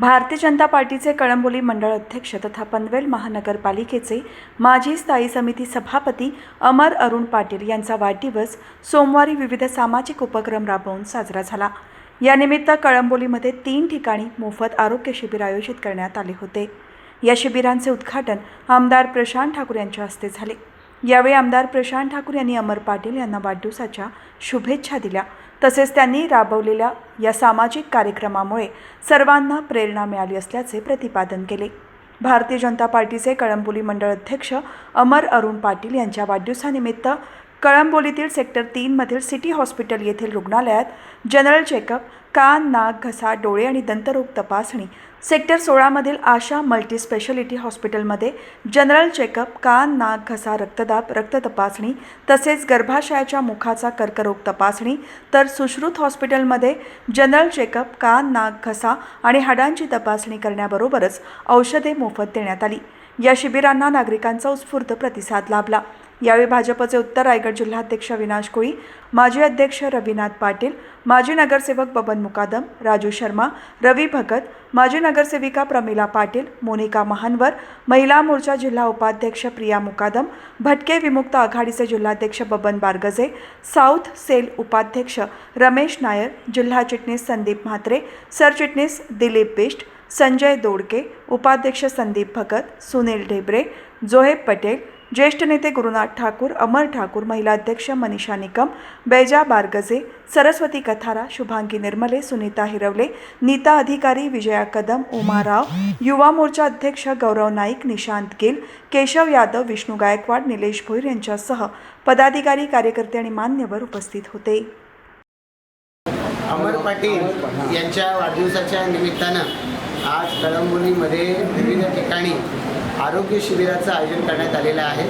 भारतीय जनता पार्टीचे कळंबोली मंडळ अध्यक्ष तथा पनवेल महानगरपालिकेचे माजी स्थायी समिती सभापती अमर अरुण पाटील यांचा वाढदिवस सोमवारी विविध सामाजिक उपक्रम राबवून साजरा झाला. यानिमित्त कळंबोलीमध्ये तीन ठिकाणी मोफत आरोग्य शिबिर आयोजित करण्यात आले होते. या शिबिरांचे उद्घाटन आमदार प्रशांत ठाकूर यांच्या हस्ते झाले. यावेळी आमदार प्रशांत ठाकूर यांनी अमर पाटील यांना वाढदिवसाच्या शुभेच्छा दिल्या. तसेच त्यांनी राबवलेल्या या सामाजिक कार्यक्रमामुळे सर्वांना प्रेरणा मिळाली असल्याचे प्रतिपादन केले. भारतीय जनता पार्टीचे कळंबोली मंडळ अध्यक्ष अमर अरुण पाटील यांच्या वाढदिवसानिमित्त कळंबोलीतील सेक्टर तीनमधील सिटी हॉस्पिटल येथील रुग्णालयात जनरल चेकअप कान नाक घसा डोळे आणि दंतरोग तपासणी सेक्टर सोळामधील आशा मल्टीस्पेशालिटी हॉस्पिटलमध्ये जनरल चेकअप कान नाक घसा रक्तदाब रक्त तपासणी तसेच गर्भाशयाच्या मुखाचा कर्करोग तपासणी तर सुश्रुत हॉस्पिटलमध्ये जनरल चेकअप कान नाक घसा आणि हाडांची तपासणी करण्याबरोबरच औषधे मोफत देण्यात आली. या शिबिरांना नागरिकांचा उत्स्फूर्त प्रतिसाद लाभला. यावेळी भाजपचे उत्तर रायगड जिल्हाध्यक्ष विनाश कोळी माजी अध्यक्ष रविनाथ पाटील माजी नगरसेवक बबन मुकादम राजू शर्मा रवी भगत माजी नगरसेविका प्रमिला पाटील मोनिका महानवर महिला मोर्चा जिल्हा उपाध्यक्ष प्रिया मुकादम भटके विमुक्त आघाडीचे जिल्हाध्यक्ष बबन बारगजे साऊथ सेल उपाध्यक्ष रमेश नायर जिल्हा चिटणीस संदीप म्हात्रे सरचिटणीस दिलीप बिष्ट संजय दोडके उपाध्यक्ष संदीप भगत सुनील ढेबरे जोहेब पटेल ज्येष्ठ नेते गुरुनाथ ठाकूर अमर ठाकूर महिला अध्यक्ष मनीषा निकम बैजा बारगजे सरस्वती कथारा शुभांगी निर्मले सुनीता हिरवले नीता अधिकारी विजया कदम उमा राव युवा मोर्चा अध्यक्ष गौरव नाईक निशांत गिल केशव यादव विष्णू गायकवाड निलेश भोईर यांच्यासह पदाधिकारी कार्यकर्ते आणि मान्यवर उपस्थित होते. अमर पाटील यांच्या वाढदिवसाच्या निमित्तानं आज कळंबोलीमध्ये विविध ठिकाणी आरोग्य शिबिराचं आयोजन करण्यात आलेलं आहे.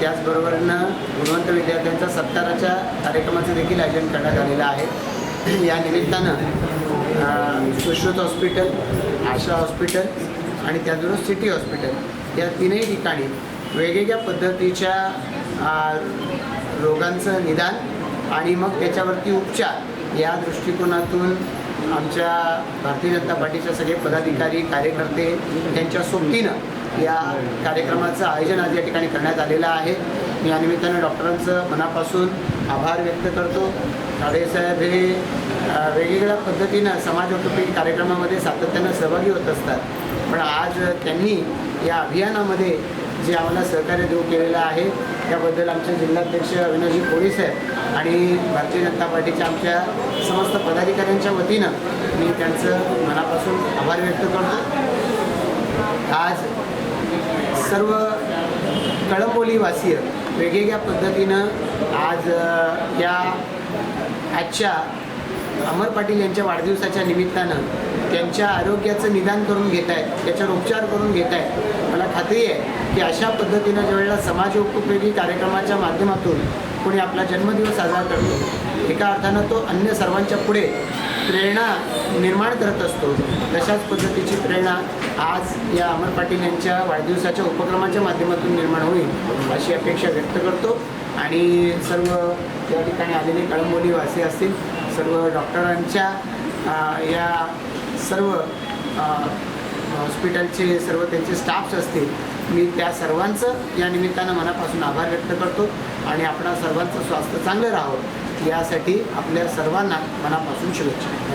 त्याचबरोबरनं गुणवंत विद्यार्थ्यांचा सत्काराच्या कार्यक्रमाचं देखील आयोजन करण्यात आलेलं आहे. या निमित्तानं सुश्रुत हॉस्पिटल आशा हॉस्पिटल आणि त्याचबरोबर सिटी हॉस्पिटल या तीनही ठिकाणी वेगवेगळ्या पद्धतीच्या रोगांचं निदान आणि मग त्याच्यावरती उपचार या दृष्टिकोनातून आमच्या भारतीय जनता पार्टीच्या सगळे पदाधिकारी कार्यकर्ते त्यांच्या सोबतीनं या कार्यक्रमाचं आयोजन आज या ठिकाणी करण्यात आलेलं आहे. मी या निमित्तानं डॉक्टरांचं मनापासून आभार व्यक्त करतो. साहेब हे वेगवेगळ्या पद्धतीनं समाजोपयोगी कार्यक्रमामध्ये सातत्यानं सहभागी होत असतात. पण आज त्यांनी या अभियानामध्ये जे आम्हाला सहकार्य देऊ केलेलं आहे त्याबद्दल आमचे जिल्हाध्यक्ष अविनाशजी पोलीस आहेत आणि भारतीय जनता पार्टीच्या आमच्या समस्त पदाधिकाऱ्यांच्या वतीनं मी त्यांचं मनापासून आभार व्यक्त करतो. आज सर्व कळंबोलीवासीय वेगवेगळ्या पद्धतीनं आज या आजच्या अमर पाटील यांच्या वाढदिवसाच्या निमित्तानं त्यांच्या आरोग्याचं निदान करून घेत आहेत त्याच्यावर उपचार करून घेत आहेत मला खात्री आहे की अशा पद्धतीनं ज्यावेळेला समाज उपयोगी कार्यक्रमाच्या माध्यमातून कोणी आपला जन्मदिवस साजरा करतो एका अर्थानं तो अन्य सर्वांच्या पुढे प्रेरणा निर्माण करत असतो. तशाच पद्धतीची प्रेरणा आज या अमर पाटील यांच्या वाढदिवसाच्या उपक्रमाच्या माध्यमातून निर्माण होईल अशी अपेक्षा व्यक्त करतो. आणि सर्व या ठिकाणी आलेले कळंबोली वासी असतील सर्व डॉक्टरांच्या या सर्व हॉस्पिटलचे सर्व त्यांचे स्टाफ्स असतील मी त्या सर्वांचं या निमित्तानं मनापासून आभार व्यक्त करतो. आणि आपणा सर्वांचं स्वास्थ्य चांगलं राहावं. यासाठी आपल्या सर्वांना मनापासून शुभेच्छा.